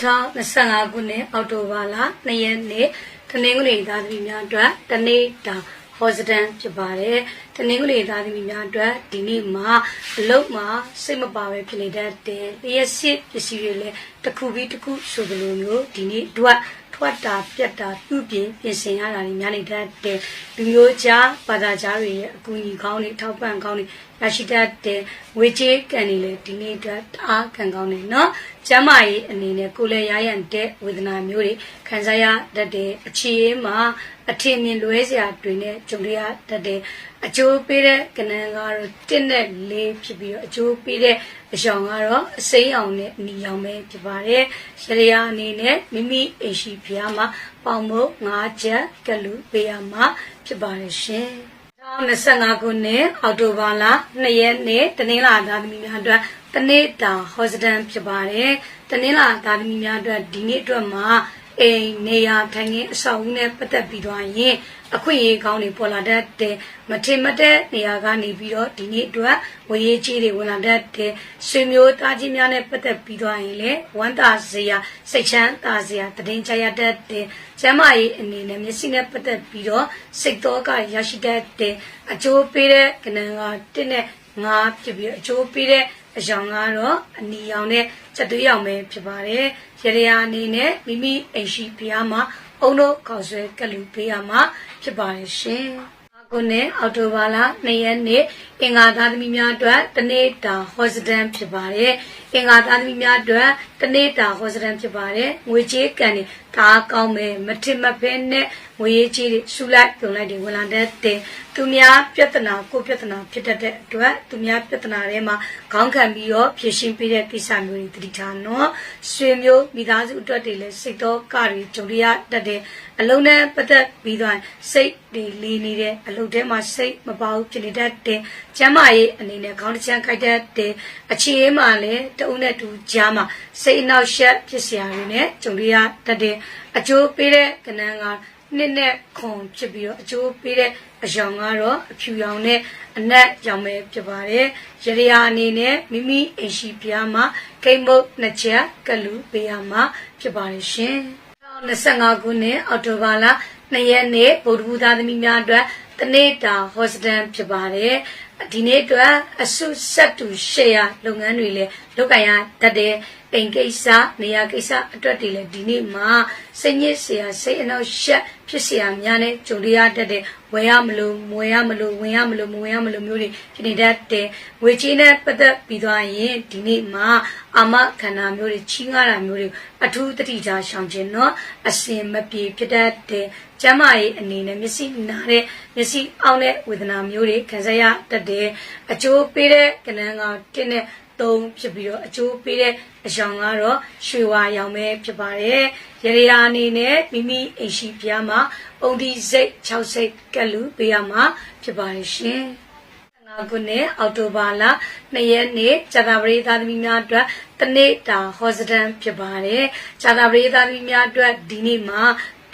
2025ခုနှစ်အောက်တိုဘာလ2ရက်နေ့တနင်္ဂနွေသားသမီးများအတွက်တနေ့တာဟောစတန်ဖြစ်ပါတယ်တနင်္ဂနွေသားသမီးများအတွက်ဒီနေ့မှာအလုပ်မှာစိတ်မပါပဲဖြစ်နေတတ်တယ်လျှက်စစ်ပစ္စည်းတွေလည်းတစ်ခုပြီးတစ်ခုဆိုသလိုမျိုးဒီနေ့အတွက်ထွက်တာပြက်တာပြုပြင်ပြင်ဆင်ရတာတွေများနေတတ်တယ်လူမျိုးကြားဘာသာကြားတွေရဲ့အကူအညီကောင်းတွေထောက်ပံ့ကောင်းတွေရရှိတတ်တယ်ဝေချေးကန်နေလေဒီနေ့အတွက်တအားခံကောင်းတယ်နော် ကျမ်းမာရေးအနေနဲ့ကိုယ်လည်းရရန်တဲ့ဝေဒနာမျိုးတွေခံစားရတတ်တယ်အခြေအေးမှာအထင်မြင်လွဲစရာတွေနဲ့ကြုံရတတ်တယ်အကျိုးပေးတဲ့ကဏ္ဍကတော့1နဲ့4ဖြစ်ပြီးတော့အကျိုးပေးတဲ့အရောင်ကတော့အစိမ်းအောင်နဲ့အနီရောင်ပဲဖြစ်ပါတယ်ရရအနေနဲ့မိမိအိမ်ရှိဖျားမှာပေါင်မို့5ချက်ကလူပေးရမှာဖြစ်ပါတယ်ရှင် 2025ခုနှစ်အောက်တိုဘာလ2ရက်နေ့တနင်္လာသားသမီးများအတွက်တနေ့တာဟောစတန်ဖြစ်ပါတယ်တနင်္လာသားသမီးများအတွက်ဒီနေ့အတွက်မှာ အိမ်နေရာထိုင်ခင်းအဆောက်အဦနဲ့ပတ်သက်ပြီးတော့ရင်အခွင့်အရေးကောင်းတွေပေါ်လာတတ်တယ်မထင်မတဲ့နေရာကနေပြီးတော့ဒီနေ့အတွက်ဝေရေးကြီးတွေဝင်လာတတ်တယ်ဆွေမျိုးသားချင်းများနဲ့ပတ်သက်ပြီးတော့ရင်လေဝမ်းသာစရာစိတ်ချမ်းသာစရာတည်င်းချရတတ်တယ်ကျမ်းမာရေးအနေနဲ့မျက်စိနဲ့ပတ်သက်ပြီးတော့စိတ်တော်ကရရှိတတ်တယ်အကျိုးပေးတဲ့ကဏ္ဍကတစ်နဲ့ ငါဖြစ်ပြီးအကျိုးပေးတဲ့အယောင်ကတော့အနီရောင်နဲ့စက်သွေးရောင်ပဲဖြစ်ပါတယ်ရရယာအနေနဲ့မိမိအိမ်ရှိဖျားမှာအုံတို့ခေါက်ဆွဲကလူပေးရမှာဖြစ်ပါတယ်ရှင်ခုနှစ်အော်တိုဘာလ2ရက်နေ့အင်္ဂါသားသမီးများအတွက်တနေ့တာဟောစတန်ဖြစ်ပါတယ်။အင်္ဂါသားသမီးများအတွက်တနေ့တာဟောစတန်ဖြစ်ပါတယ်။ငွေကြေးကန်တွေ ဒါကောင်းမယ်မထင်မဖဲနဲ့ငွေရေးကြီးတွေဆူလိုက်ပြုံလိုက်တွေဝင်လာတဲ့တင်သူများပြဿနာကိုပြဿနာဖြစ်တတ်တဲ့အတွက်သူများပြဿနာတွေမှာခေါင်းခံပြီးတော့ဖြေရှင်းပေးတဲ့ကိစ္စမျိုးတွေတတိထားနော်ဆွေမျိုးမိသားစုအတွက်တွေလည်းစိတ်တော့ကတွေကြုံရတတ်တဲ့အလုံးနဲ့ပတ်သက်ပြီးတော့စိတ်တွေလေးနေတဲ့အလုပ်ထဲမှာစိတ်မပါဘူးဖြစ်နေတတ်တဲ့ကျမ်းမာရေးအနေနဲ့ခေါင်းတစ်ချမ်းခိုက်တတ်တဲ့အခြေအေးမှာလည်းတအုပ်နဲ့တူကြားမှာစိတ်အနောက်ရှက်ဖြစ်စရာတွေနဲ့ကြုံရတတ်တဲ့အကျိုးပေးတဲ့ကဏ္ဍကနှစ်နဲ့ခွန်ဖြစ်ပြီးတော့အကျိုးပေးတဲ့အယောင်ကတော့အဖြူရောင်နဲ့အနက်ရောင်ပဲဖြစ်ပါတယ်။ရရအနေနဲ့မိမိအိမ်ရှိပြားမှာကိမ့်မုတ်နှစ်ချက်ကလူပေးရမှာဖြစ်ပါတယ်ရှင်။2025ခုနှစ်အောက်တိုဘာလ2ရက်နေ့ဗုဒ္ဓဘုရားသမီးများအတွက်တနေ့တာဟောစတန်ဖြစ်ပါတယ်။ဒီနေ့အတွက်အဆုဆက်တူရှယ်ယာလုပ်ငန်းတွေလည်း လုပ်ကိုင်ရတတ်တဲ့အိမ်ကိစ္စနေရာကိစ္စအတွက်တွေလည်းဒီနေ့မှာစိတ်ညစ်စရာစိတ်အနှောက်ယှက်ဖြစ်စရာများနဲ့ကြုံရတတ်တဲ့ဝယ်ရမလို့မဝယ်ရမလို့ဝင်ရမလို့မဝင်ရမလို့မျိုးတွေဖြစ်နေတတ်တဲ့ငွေကြေးနဲ့ပတ်သက်ပြီးသွားရင်ဒီနေ့မှာအာမခန္ဓာမျိုးတွေချီးငှားတာမျိုးတွေအထူးတတိထားရှောင်ခြင်းเนาะအစင်မပြေဖြစ်တတ်တဲ့ကျမ်းမာရေးအနေနဲ့မျက်စိနာတဲ့မျက်စိအောင်တဲ့ဝေဒနာမျိုးတွေခံစားရတတ်တဲ့အကျိုးပေးတဲ့ကဏ္ဍကတင်းတဲ့ သုံးဖြစ်ပြီးတော့အကျိုးပေးတဲ့အရောင်ကတော့ရွှေဝါရောင်ပဲဖြစ်ပါတယ်။ရရယာအနေနဲ့မိမိအိမ်ရှိပြားမှာပုံဒီစိတ်6စိတ်ကက်လူပေးရမှာဖြစ်ပါတယ်ရှင်။ငါခုနှစ်အောက်တိုဘာလ2ရက်နေ့ဇာတာပရိသတ်သမီးများအတွက်တနေ့တာဟောစတန်ဖြစ်ပါတယ်။ဇာတာပရိသတ်သမီးများအတွက်ဒီနေ့မှာ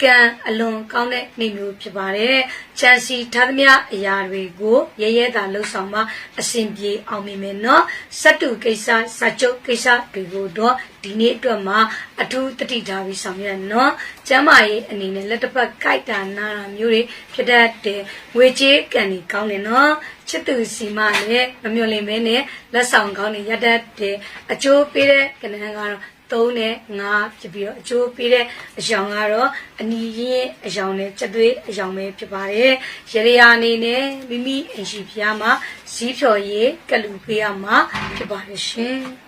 ကံအလွန်ကောင်းတဲ့နေ့မျိုးဖြစ်ပါတယ်။ချန်စီထားသမျှအရာတွေကိုရဲရဲသာလှုပ်ဆောင်မှအစဉ်ပြေအောင်မြင်မယ်နော်။စက်တူကိစ္စစကြုတ်ကိစ္စတွေကိုတော့ဒီနေ့အတွက်မှာအထူးတတိထားပြီးဆောင်ရွက်နော်။ကျမ်းမာရေးအနေနဲ့လက်တစ်ပတ်ကြိုက်တာနာတာမျိုးတွေဖြစ်တတ်တယ်။ငွေကြေးကံတွေကောင်းတယ်နော်။ချစ်သူစီမလည်းမမျှော်လင့်မဲနဲ့လက်ဆောင်ကောင်းတွေရတတ်တယ်။အကျိုးပေးတဲ့ကဏ္ဍကတော့ 3နဲ့5ဖြစ်ပြီးတော့အကျိုးပေးတဲ့အယောင်ကတော့အနီရင်းအယောင်နဲ့ချက်သွေးအယောင်ပဲဖြစ်ပါတယ်။ရရယာအနေနဲ့မိမိအိမ်ရှိဖျားမှာဇီးဖြော်ရည်ကလူပေးရမှာဖြစ်ပါတယ်ရှင်။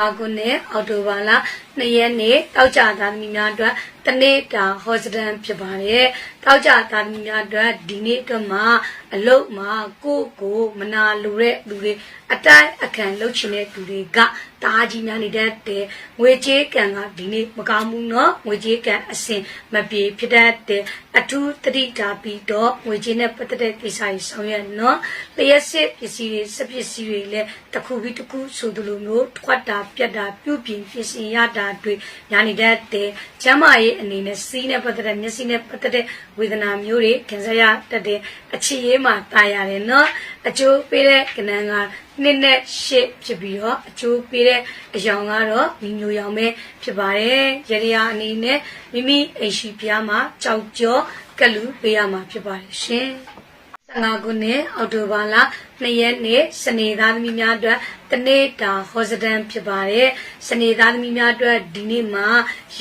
15ခုနှစ်အောက်တိုဘာလ 2ရက်နေ့တောက်ကြသားသမီးများအတွက်တနေ့တာဟောစတန်ဖြစ်ပါတယ်။တောက်ကြသားသမီးများအတွက်ဒီနေ့အတွက်မှာအလုတ်မှာကိုကိုမနာလိုတဲ့လူတွေအတိုင်းအခံလှုပ်ချင်တဲ့လူတွေကတားကြီးများနေတဲ့တဲ့ငွေကြေးကံကဒီနေ့မကောင်းဘူးเนาะငွေကြေးကံအစင်မပြေဖြစ်တတ်တဲ့အထူးတတိထားပြီးတော့ငွေကြေးနဲ့ပတ်သက်တဲ့ကိစ္စကြီးဆောင်ရွက်เนาะလျှက်စစ်ပစ္စည်းတွေစက်ပစ္စည်းတွေလည်းတစ်ခုပြီးတစ်ခုဆိုသလိုမျိုးထွက်တာ ပြတ်တာပြုပြင်ပြင်ဆင်ရတာ တွေညာနေတတ်တယ်ကျမ်းမာရေးအနေနဲ့စီးနဲ့ပတ်သက်တဲ့မျက်စိနဲ့ပတ်သက်တဲ့ဝေဒနာမျိုးတွေခံစားရတတ်တဲ့အခြေရေးမှာတာရတယ်နော်အကျိုးပေးတဲ့ကဏ္ဍကနှစ်နဲ့ရှစ်ဖြစ်ပြီးတော့အကျိုးပေးတဲ့အယောင်ကတော့မိမျိုးရောင်ပဲဖြစ်ပါတယ်ရရအနေနဲ့မိမိအိမ်ရှိပြားမှာကြောက်ကြောကလူပေးရမှာဖြစ်ပါတယ်ရှင်15ခုနှစ်အောက်တိုဘာလ 2ရက်နေ့စနေသားသမီးများအတွက်တနေ့တာဟောစတန်ဖြစ်ပါတယ်။စနေသားသမီးများအတွက်ဒီနေ့မှာ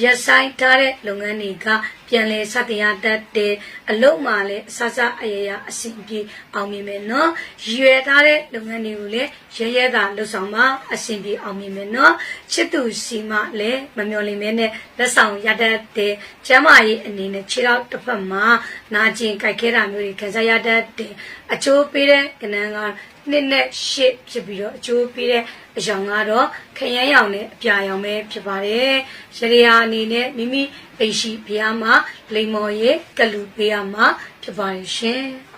ရက်ဆိုင်ထားတဲ့လုပ်ငန်းတွေကပြန်လည်စတင်ရတတ်တဲ့အလုပ်မှာလည်းအဆဆအရရအဆင်ပြေအောင်မြင်မယ်နော်။ရွယ်ထားတဲ့လုပ်ငန်းတွေကိုလည်းရဲရဲသာလုပ်ဆောင်မှအဆင်ပြေအောင်မြင်မယ်နော်။ချစ်သူစီမလည်းမမျော်လင့်မဲနဲ့လက်ဆောင်ရတတ်တဲ့ကျမ်းမာရေးအနေနဲ့ခြေထောက်တစ်ဖက်မှာနာကျင်ကြိုက်ခဲတာမျိုးတွေခံစားရတတ်တဲ့အကျိုးပေးတဲ့ကဏ္ဍကနှစ်နဲ့ရှစ်ဖြစ်ပြီးတော့အကျိုးပေးတဲ့အကြောင်းကတော့ခရမ်းရောင်နဲ့အပြာရောင်ပဲဖြစ်ပါတယ်။ရရအနေနဲ့မိမိအိမ်ရှိဘုရားမှာလိမ္မော်ရဲ့ကလူပေးရမှာဖြစ်ပါတယ်ရှင်။